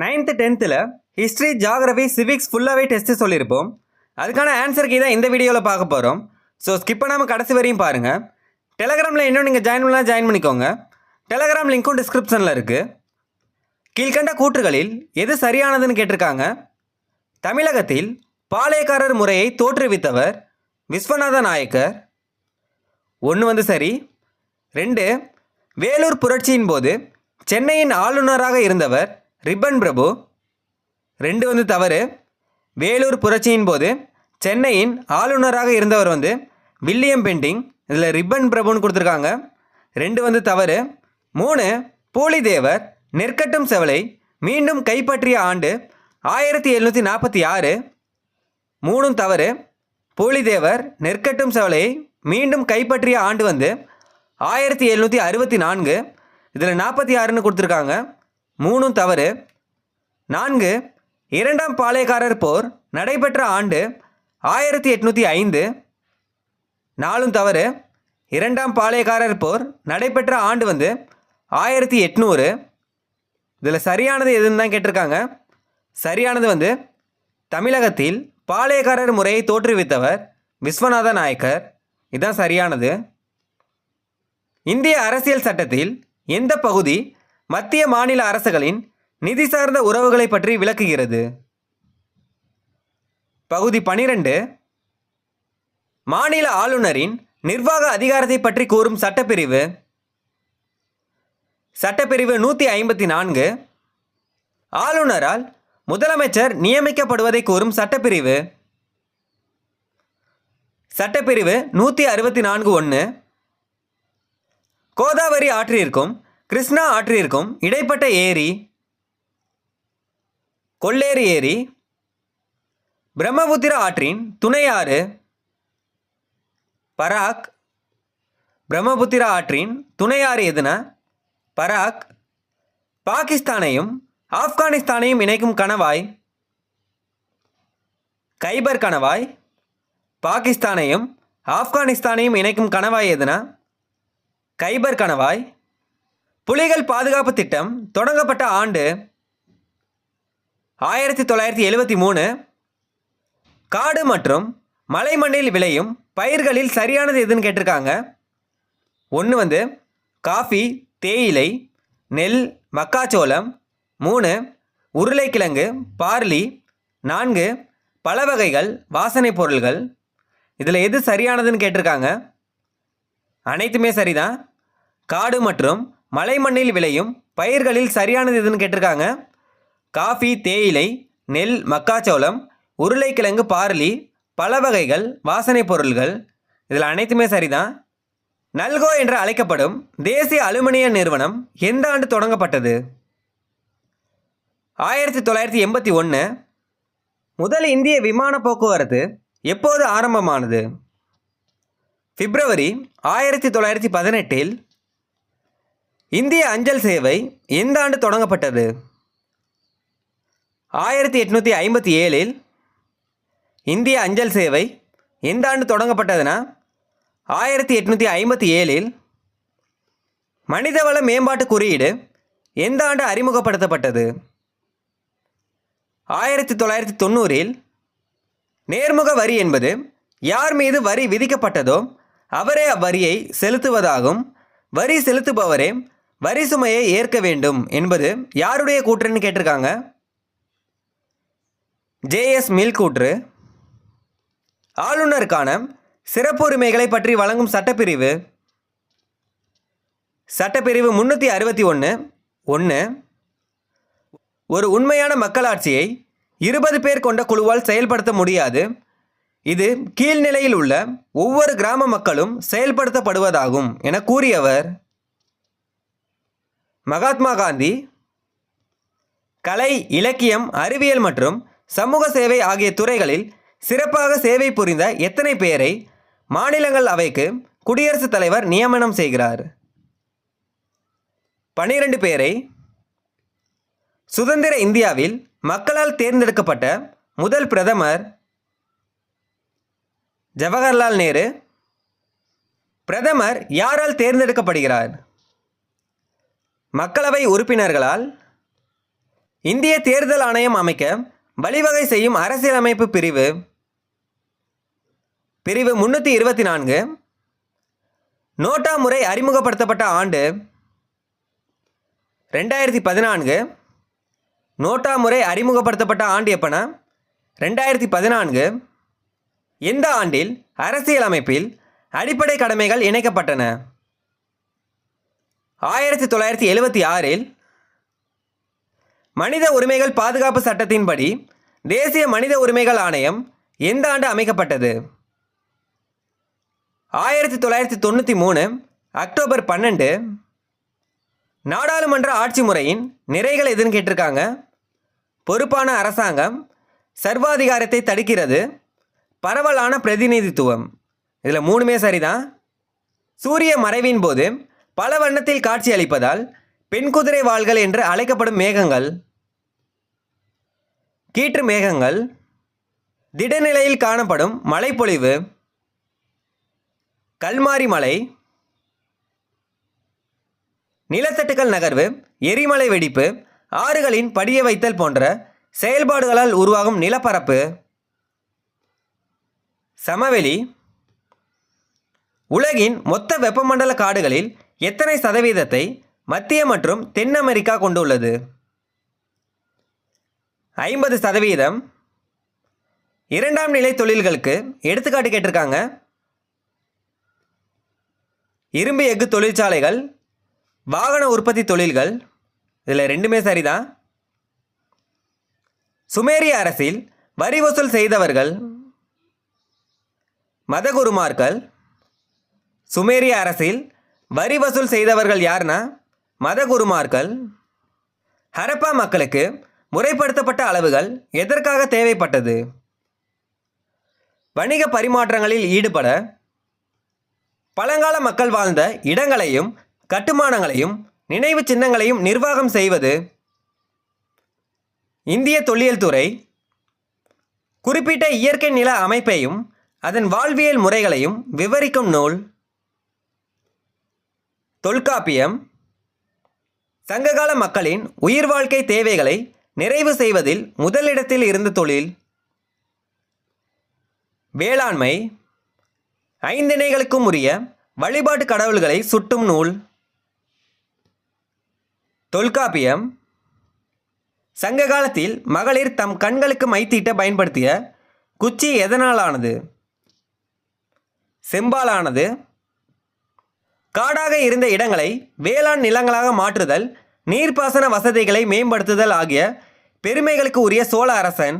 Ninth டென்த்தில் history geography civics ஃபுல்லாகவே test சொல்லியிருப்போம் அதுக்கான ஆன்சர் கீ தான் இந்த வீடியோவில் பார்க்க போகிறோம் ஸோ ஸ்கிப் பண்ணாமல் கடைசி வரையும் பாருங்கள் டெலகிராமில் இன்னும் நீங்கள் ஜாயின் பண்ணலாம் ஜாயின் பண்ணிக்கோங்க. டெலகிராம் லிங்க்கும் டிஸ்கிரிப்ஷனில் இருக்குது கீழ்கண்ட கூற்றுகளில் எது சரியானதுன்னு கேட்டிருக்காங்க. தமிழகத்தில் பாளையக்காரர் முறையை தோற்றுவித்தவர் விஸ்வநாத நாயக்கர். ஒன்று வந்து சரி. ரெண்டு வேலூர் புரட்சியின் போது சென்னையின் ஆளுநராக இருந்தவர் ரிப்பன் பிரபு ரெண்டு வந்து தவறு. வேலூர் புரட்சியின் போது சென்னையின் ஆளுநராக இருந்தவர் வந்து வில்லியம் பெண்டிங். இதில் ரிப்பன் பிரபுன்னு கொடுத்துருக்காங்க. ரெண்டு வந்து தவறு. மூணு பூலிதேவர் நெற்கட்டும் செவலை மீண்டும் கைப்பற்றிய ஆண்டு ஆயிரத்தி எழுநூற்றி நாற்பத்தி ஆறு. மூணும் தவறு. பூலிதேவர் நெற்கட்டும் செவலையை மீண்டும் கைப்பற்றிய ஆண்டு வந்து ஆயிரத்தி எழுநூற்றி அறுபத்தி நான்கு. இதில் நாற்பத்தி ஆறுன்னு கொடுத்துருக்காங்க. மூணும் தவறு. நான்கு இரண்டாம் பாளையக்காரர் போர் நடைபெற்ற ஆண்டு ஆயிரத்தி எட்நூற்றி ஐந்து. நாலும் தவறு. இரண்டாம் பாளையக்காரர் போர் நடைபெற்ற ஆண்டு வந்து ஆயிரத்தி எட்நூறு. இதில் சரியானது எதுன்னு தான் கேட்டிருக்காங்க. சரியானது வந்து தமிழகத்தில் பாளையக்காரர் முறையை தோற்றுவித்தவர் விஸ்வநாத நாயக்கர். இதுதான் சரியானது. இந்திய அரசியல் சட்டத்தில் எந்த பகுதி மத்திய மாநில அரசுகளின் நிதி சார்ந்த உறவுகளை பற்றி விளக்குகிறது. பகுதி பனிரெண்டு. மாநில ஆளுநரின் நிர்வாக அதிகாரத்தை பற்றி கூறும் சட்டப்பிரிவு. சட்டப்பிரிவு நூற்றி ஐம்பத்தி நான்கு. ஆளுநரால் முதலமைச்சர் நியமிக்கப்படுவதை கூறும் சட்டப்பிரிவு. சட்டப்பிரிவு நூற்றி அறுபத்தி நான்கு ஒன்று கோதாவரி ஆற்றிற்கும் கிருஷ்ணா ஆற்றிற்கும் இடைப்பட்ட ஏரி கொள்ளேரி ஏரி பிரம்மபுத்திர ஆற்றின் துணையாறு பராக் பிரம்மபுத்திர ஆற்றின் துணையாறு எதுனா? பராக் பாகிஸ்தானையும் ஆப்கானிஸ்தானையும் இணைக்கும் கணவாய் கைபர் கணவாய் பாகிஸ்தானையும் ஆப்கானிஸ்தானையும் இணைக்கும் கணவாய் எதுனா? கைபர் கணவாய் புலிகள் பாதுகாப்பு திட்டம் தொடங்கப்பட்ட ஆண்டு ஆயிரத்தி தொள்ளாயிரத்தி எழுபத்தி மூணு. காடு மற்றும் மலை மண்ணில் விளையும் பயிர்களில் சரியானது எதுன்னு கேட்டிருக்காங்க. ஒன்று வந்து காஃபி தேயிலை நெல் மக்காச்சோளம். மூணு உருளைக்கிழங்கு பார்லி. நான்கு பல வகைகள் வாசனை பொருள்கள். இதில் எது சரியானதுன்னு கேட்டிருக்காங்க. அனைத்துமே சரிதான். காடு மற்றும் மலை மண்ணில் விளையும் பயிர்களில் சரியானது எதுன்னு கேட்டிருக்காங்க. காஃபி தேயிலை நெல் மக்காச்சோளம் உருளைக்கிழங்கு பார்லி பல வகைகள் வாசனை பொருள்கள் இதில் அனைத்துமே சரிதான். நல்கோ என்று அழைக்கப்படும் தேசிய அலுமினிய நிறுவனம் எந்த ஆண்டு தொடங்கப்பட்டது? ஆயிரத்தி தொள்ளாயிரத்தி எண்பத்தி ஒன்று முதல் இந்திய விமான போக்குவரத்து எப்போது ஆரம்பமானது? பிப்ரவரி ஆயிரத்தி தொள்ளாயிரத்தி பதினெட்டில் இந்திய அஞ்சல் சேவை எந்த ஆண்டு தொடங்கப்பட்டது? ஆயிரத்தி எட்நூற்றி ஐம்பத்தி ஏழில் இந்திய அஞ்சல் சேவை எந்த ஆண்டு தொடங்கப்பட்டதுன்னா ஆயிரத்தி எட்நூற்றி ஐம்பத்தி ஏழில் மனிதவள மேம்பாட்டு குறியீடு எந்த ஆண்டு அறிமுகப்படுத்தப்பட்டது? ஆயிரத்தி தொள்ளாயிரத்தி தொண்ணூறில் நேர்முக வரி என்பது யார் மீது வரி விதிக்கப்பட்டதோ அவரே அவ்வரியை செலுத்துவதாகும். வரி செலுத்துபவரே வரி சுமையை ஏற்க வேண்டும் என்பது யாருடைய கூற்றுன்னு கேட்டிருக்காங்க? ஜேஎஸ் மில் கூற்று. ஆளுநருக்கான சிறப்புரிமைகளை பற்றி வழங்கும் சட்டப்பிரிவு. சட்டப்பிரிவு முன்னூற்றி அறுபத்தி ஒன்று ஒன்று ஒரு உண்மையான மக்களாட்சியை இருபது பேர் கொண்ட குழுவால் செயல்படுத்த முடியாது. இது கீழ்நிலையில் உள்ள ஒவ்வொரு கிராம மக்களும் செயல்படுத்தப்படுவதாகும் என கூறியவர். மகாத்மா காந்தி கலை இலக்கியம் அறிவியல் மற்றும் சமூக சேவை ஆகிய துறைகளில் சிறப்பாக சேவை புரிந்த எத்தனை பேரை மாநிலங்கள் அவைக்கு குடியரசுத் தலைவர் நியமனம் செய்கிறார்? பனிரெண்டு பேரை சுதந்திர இந்தியாவில் மக்களால் தேர்ந்தெடுக்கப்பட்ட முதல் பிரதமர் ஜவஹர்லால் நேரு. பிரதமர் யாரால் தேர்ந்தெடுக்கப்படுகிறார்? மக்களவை உறுப்பினர்களால் இந்திய தேர்தல் ஆணையம் அமைக்க வழிவகை செய்யும் அரசியலமைப்பு பிரிவு பிரிவு முன்னூற்றி இருபத்தி நான்கு நோட்டா முறை அறிமுகப்படுத்தப்பட்ட ஆண்டு ரெண்டாயிரத்தி பதினான்கு நோட்டா முறை அறிமுகப்படுத்தப்பட்ட ஆண்டு எப்பனா? ரெண்டாயிரத்தி பதினான்கு. இந்த ஆண்டில் அரசியலமைப்பில் அடிப்படை கடமைகள் இணைக்கப்பட்டன. ஆயிரத்தி தொள்ளாயிரத்தி எழுபத்தி ஆறில் மனித உரிமைகள் பாதுகாப்பு சட்டத்தின்படி தேசிய மனித உரிமைகள் ஆணையம் எந்த ஆண்டு அமைக்கப்பட்டது? ஆயிரத்தி தொள்ளாயிரத்தி தொண்ணூற்றி மூணு அக்டோபர் பன்னெண்டு. நாடாளுமன்ற ஆட்சி முறையின் நிறைகள் எதுன்னு கேட்டிருக்காங்க. பொறுப்பான அரசாங்கம் சர்வாதிகாரத்தை தடுக்கிறது. பரவலான பிரதிநிதித்துவம். இதில் மூணுமே சரிதான். சூரிய மறைவின் போது பல வண்ணத்தில் காட்சி அளிப்பதால் பெண் குதிரை வாள்கள் என்று அழைக்கப்படும் மேகங்கள் கீற்று மேகங்கள் திடநிலையில் காணப்படும் மழைப்பொழிவு கல்மாரி மலை நிலத்தட்டுக்கள் நகர்வு எரிமலை வெடிப்பு ஆறுகளின் படிய வைத்தல் போன்ற செயல்பாடுகளால் உருவாகும் நிலப்பரப்பு சமவெளி உலகின் மொத்த வெப்பமண்டல காடுகளில் எத்தனை சதவீதத்தை மத்திய மற்றும் தென் அமெரிக்கா கொண்டுள்ளது? ஐம்பது சதவீதம். இரண்டாம் நிலை தொழில்களுக்கு எடுத்துக்காட்டு கேட்டிருக்காங்க. இரும்பு எஃகு தொழிற்சாலைகள் வாகன உற்பத்தி தொழில்கள் இதில் ரெண்டுமே சரிதான். சுமேரிய அரசில் வரி வசூல் செய்தவர்கள் மதகுருமார்கள் சுமேரிய அரசில் வரி வசூல் செய்தவர்கள் யாருன்னா மதகுருமார்கள் ஹரப்பா மக்களுக்கு முறைப்படுத்தப்பட்ட அளவுகள் எதற்காக தேவைப்பட்டது? வணிக பரிமாற்றங்களில் ஈடுபட பழங்கால மக்கள் வாழ்ந்த இடங்களையும் கட்டுமானங்களையும் நினைவு சின்னங்களையும் நிர்வாகம் செய்வது. இந்திய தொல்லியல் துறை குறிப்பிட்ட இயற்கை நில அமைப்பையும் அதன் வாழ்வியல் முறைகளையும் விவரிக்கும் நூல். தொல்காப்பியம் சங்ககால மக்களின் உயிர் வாழ்க்கை தேவைகளை நிறைவு செய்வதில் முதலிடத்தில் இருந்த தொழில். வேளாண்மை ஐந்திணைகளுக்கும் உரிய வழிபாட்டு கடவுள்களை சுட்டும் நூல். தொல்காப்பியம் சங்க காலத்தில் மகளிர் தம் கண்களுக்கு மைத்தீட்ட பயன்படுத்திய குச்சி எதனாலானது? செம்பாலானது காடாக இருந்த இடங்களை வேளாண் நிலங்களாக மாற்றுதல் நீர்ப்பாசன வசதிகளை மேம்படுத்துதல் ஆகிய பெருமைகளுக்கு உரிய சோழ அரசன்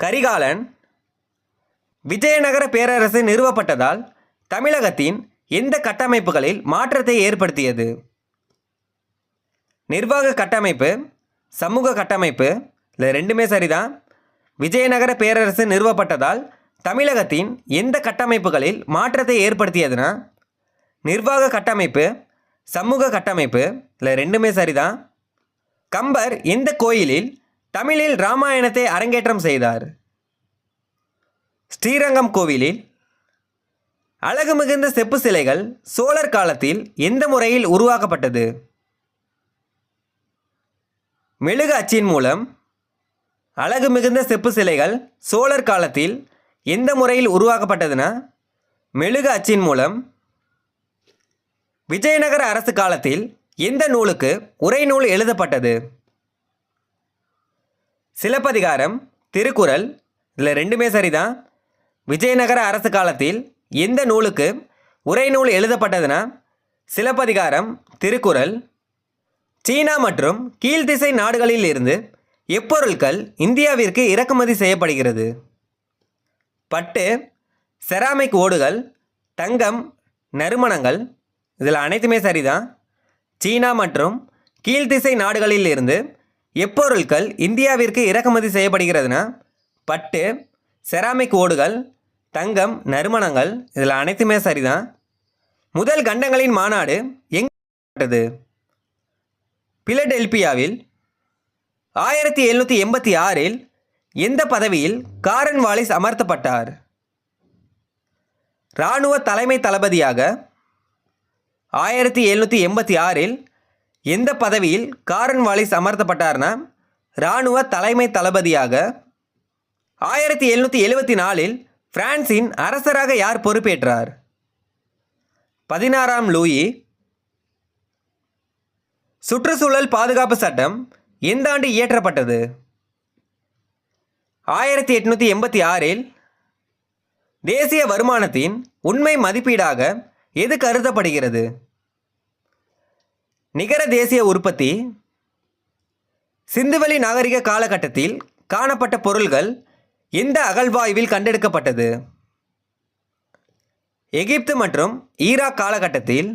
கரிகாலன் விஜயநகர பேரரசு நிறுவப்பட்டதால் தமிழகத்தின் எந்த கட்டமைப்புகளில் மாற்றத்தை ஏற்படுத்தியது? நிர்வாக கட்டமைப்பு சமூக கட்டமைப்பு இல்லை ரெண்டுமே சரிதான். விஜயநகர பேரரசு நிறுவப்பட்டதால் தமிழகத்தின் எந்த கட்டமைப்புகளில் மாற்றத்தை ஏற்படுத்தியதுன்னா நிர்வாக கட்டமைப்பு சமூக கட்டமைப்பு இல்லை ரெண்டுமே சரிதான். கம்பர் எந்த கோயிலில் தமிழில் ராமாயணத்தை அரங்கேற்றம் செய்தார்? ஸ்ரீரங்கம் கோவிலில். அழகு மிகுந்த செப்பு சிலைகள் சோழர் காலத்தில் எந்த முறையில் உருவாக்கப்பட்டது? மெழுகு அச்சின் மூலம் அழகு மிகுந்த செப்பு சிலைகள் சோழர் காலத்தில் எந்த முறையில் உருவாக்கப்பட்டதுன்னா மெழுகு அச்சின் மூலம் விஜயநகர அரசு காலத்தில் எந்த நூலுக்கு உரைநூல் எழுதப்பட்டது? சிலப்பதிகாரம் திருக்குறள் இதில் ரெண்டுமே சரிதான். விஜயநகர அரசு காலத்தில் எந்த நூலுக்கு உரைநூல் எழுதப்பட்டதுன்னா சிலப்பதிகாரம் திருக்குறள் சீனா மற்றும் கீழ்த்திசை நாடுகளில் இருந்து எப்பொருட்கள் இந்தியாவிற்கு இறக்குமதி செய்யப்படுகிறது? பட்டு செராமிக் ஓடுகள் தங்கம் நறுமணங்கள் இதில் அனைத்துமே சரிதான். சீனா மற்றும் கீழ்த்திசை நாடுகளில் இருந்து எப்பொருட்கள் இந்தியாவிற்கு இறக்குமதி செய்யப்படுகிறதுனா பட்டு செராமிக் ஓடுகள் தங்கம் நறுமணங்கள் இதில் அனைத்துமே சரிதான். முதல் கண்டங்களின் மாநாடு எங்கது பிலடெல்பியாவில் ஆயிரத்தி எழுநூற்றி எண்பத்தி ஆறில் எந்த பதவியில் காரன் வாலிஸ் அமர்த்தப்பட்டார்? இராணுவ தலைமை தளபதியாக ஆயிரத்தி எழுநூற்றி எண்பத்தி ஆறில் எந்த பதவியில் காரன் வாலிஸ் அமர்த்தப்பட்டார்னா இராணுவ தலைமை தளபதியாக ஆயிரத்தி எழுநூற்றி எழுபத்தி நாலில் பிரான்சின் அரசராக யார் பொறுப்பேற்றார்? பதினாறாம் லூயி. சுற்றுச்சூழல் பாதுகாப்பு சட்டம் எந்த ஆண்டு இயற்றப்பட்டது? ஆயிரத்தி எட்நூற்றி எண்பத்தி ஆறில் தேசிய வருமானத்தின் உண்மை மதிப்பீடாக எது கருதப்படுகிறது? நிகர தேசிய உற்பத்தி சிந்துவெளி நாகரிக காலகட்டத்தில் காணப்பட்ட பொருள்கள் எந்த அகழ்வாய்வில் கண்டெடுக்கப்பட்டது? எகிப்து மற்றும் ஈராக் காலகட்டத்தில்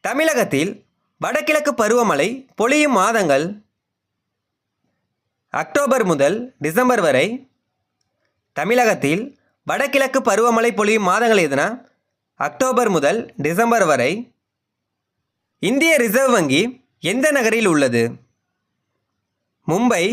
தமிழகத்தில் வடகிழக்கு பருவமழை பொழியும் மாதங்கள் அக்டோபர் முதல் டிசம்பர் வரை தமிழகத்தில் வடகிழக்கு பருவமழை பொழியும் மாதங்கள் எதுனா? அக்டோபர் முதல் டிசம்பர் வரை இந்திய ரிசர்வ் வங்கி எந்த நகரில் உள்ளது? மும்பை